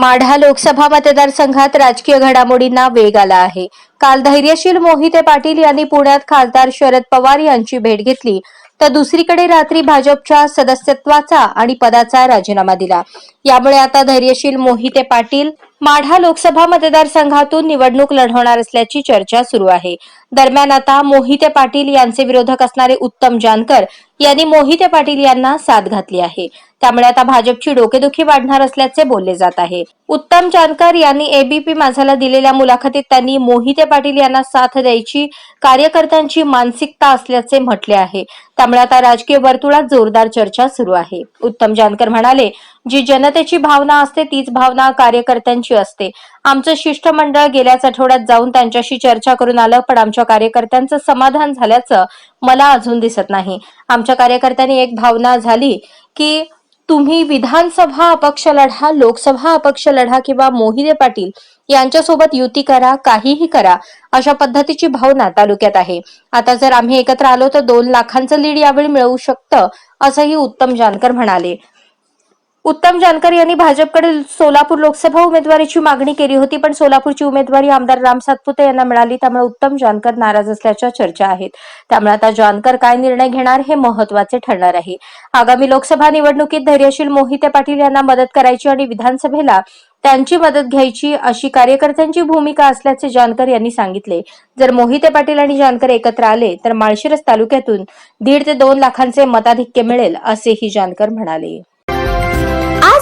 माढा लोकसभा मतदारसंघात राजकीय घडामोडींना वेग आला आहे. काल धैर्यशील मोहिते पाटील यांनी पुण्यात खासदार शरद पवार यांची भेट घेतली. तर दुसरीकडे रात्री भाजपच्या सदस्यत्वाचा आणि पदाचा राजीनामा दिला. यामुळे आता धैर्यशील मोहिते पाटील माढा लोकसभा मतदारसंघातून निवडणूक लढवणार असल्याची चर्चा सुरू आहे. दरम्यान आता मोहिते पाटील यांचे विरोधक असणारे उत्तम जानकर यांनी मोहिते पाटील यांना साथ घातली आहे. त्यामुळे आता भाजपची डोकेदुखी वाढणार असल्याचे बोलले जात आहे. उत्तम जानकर यांनी एबीपी माझाला दिलेल्या मुलाखतीत त्यांनी मोहिते पाटील यांना साथ द्यायची कार्यकर्त्यांची मानसिकता असल्याचे म्हटले आहे. त्यामुळे आता राजकीय वर्तुळात जोरदार चर्चा सुरू आहे. उत्तम जानकर म्हणाले जी जनतेची भावना असते तीच भावना कार्यकर्त्यांची असते. आमचं शिष्टमंडळ गेल्याच आठवड्यात जाऊन त्यांच्याशी चर्चा करून आलं पण आमच्या कार्यकर्त्यांचं समाधान झाल्याचं मला अजून दिसत नाही. आमच्या कार्यकर्त्यांनी एक भावना झाली की तुम्ही विधानसभा अपक्ष लढा लोकसभा अपक्ष लढा किंवा मोहिते पाटील यांच्यासोबत युती करा काहीही करा अशा पद्धतीची भावना तालुक्यात आहे. आता जर आम्ही एकत्र आलो तर दोन लाखांचं लीड यावेळी मिळवू शकतं असंही उत्तम जानकर म्हणाले. उत्तम जानकर यांनी भाजपकडे सोलापूर लोकसभा उमेदवारीची मागणी केली होती पण सोलापूरची उमेदवारी आमदार राम सातपुते यांना मिळाली त्यामुळे उत्तम जानकर नाराज असल्याच्या चर्चा आहेत. त्यामुळे आता जानकर काय निर्णय घेणार हे महत्त्वाचे ठरणार आहे. आगामी लोकसभा निवडणुकीत धैर्यशील मोहिते पाटील यांना मदत करायची आणि विधानसभेला त्यांची मदत घ्यायची अशी कार्यकर्त्यांची भूमिका असल्याचे जानकर यांनी सांगितले. जर मोहिते पाटील आणि जानकर एकत्र आले तर माळशिरस तालुक्यातून दीड ते दोन लाखांचे मताधिक्य मिळेल असेही जानकर म्हणाले.